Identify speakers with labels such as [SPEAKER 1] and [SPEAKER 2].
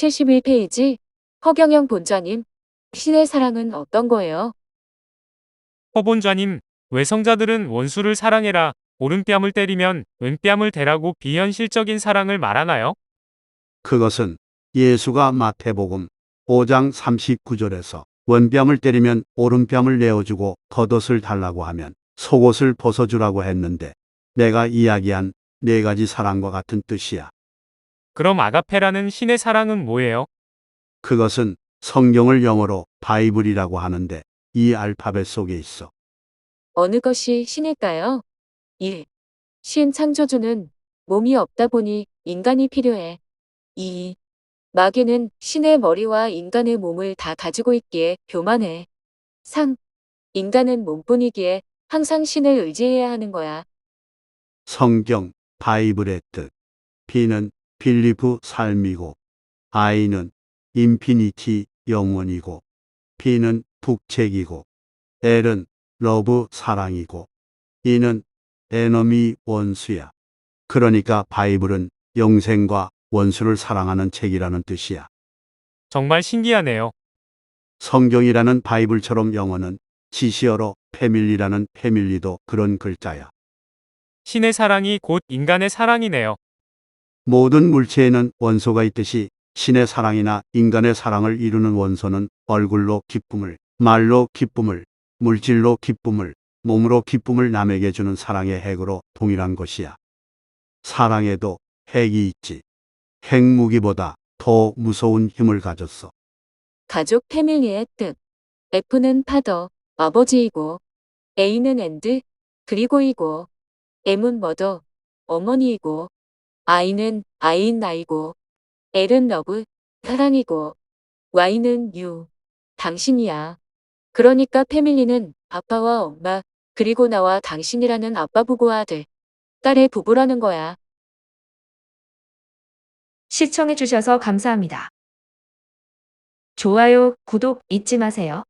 [SPEAKER 1] 271페이지 허경영 본좌님, 신의 사랑은 어떤 거예요?
[SPEAKER 2] 허 본좌님, 외성자들은 원수를 사랑해라, 오른뺨을 때리면 왼뺨을 대라고 비현실적인 사랑을 말하나요?
[SPEAKER 3] 그것은 예수가 마태복음 5장 39절에서 원뺨을 때리면 오른뺨을 내어주고 겉옷을 달라고 하면 속옷을 벗어주라고 했는데 내가 이야기한 네 가지 사랑과 같은 뜻이야.
[SPEAKER 2] 그럼 아가페라는 신의 사랑은 뭐예요?
[SPEAKER 3] 그것은 성경을 영어로 바이블이라고 하는데 이 알파벳 속에 있어.
[SPEAKER 1] 어느 것이 신일까요? 1. 신 창조주는 몸이 없다 보니 인간이 필요해. 2. 마귀는 신의 머리와 인간의 몸을 다 가지고 있기에 교만해. 3. 인간은 몸뿐이기에 항상 신을 의지해야 하는 거야.
[SPEAKER 3] 성경 바이블의 뜻. B는 빌리프 삶이고 I는 인피니티 영원이고 B는 북책이고 L은 러브 사랑이고 E는 에너미 원수야. 그러니까 바이블은 영생과 원수를 사랑하는 책이라는 뜻이야.
[SPEAKER 2] 정말 신기하네요.
[SPEAKER 3] 성경이라는 바이블처럼 영어는 지시어로 패밀리라는 패밀리도 그런 글자야.
[SPEAKER 2] 신의 사랑이 곧 인간의 사랑이네요.
[SPEAKER 3] 모든 물체에는 원소가 있듯이 신의 사랑이나 인간의 사랑을 이루는 원소는 얼굴로 기쁨을, 말로 기쁨을, 물질로 기쁨을, 몸으로 기쁨을 남에게 주는 사랑의 핵으로 동일한 것이야. 사랑에도 핵이 있지. 핵 무기보다 더 무서운 힘을 가졌어.
[SPEAKER 1] 가족 패밀리의 뜻. F는 파더, 아버지이고, A는 엔드, 그리고이고, M은 머더, 어머니이고, I는 아이인 나이고, L은 러브, 사랑이고, Y는 유, 당신이야. 그러니까 패밀리는 아빠와 엄마, 그리고 나와 당신이라는 아빠 부부와 아들, 딸의 부부라는 거야.
[SPEAKER 4] 시청해주셔서 감사합니다. 좋아요, 구독 잊지 마세요.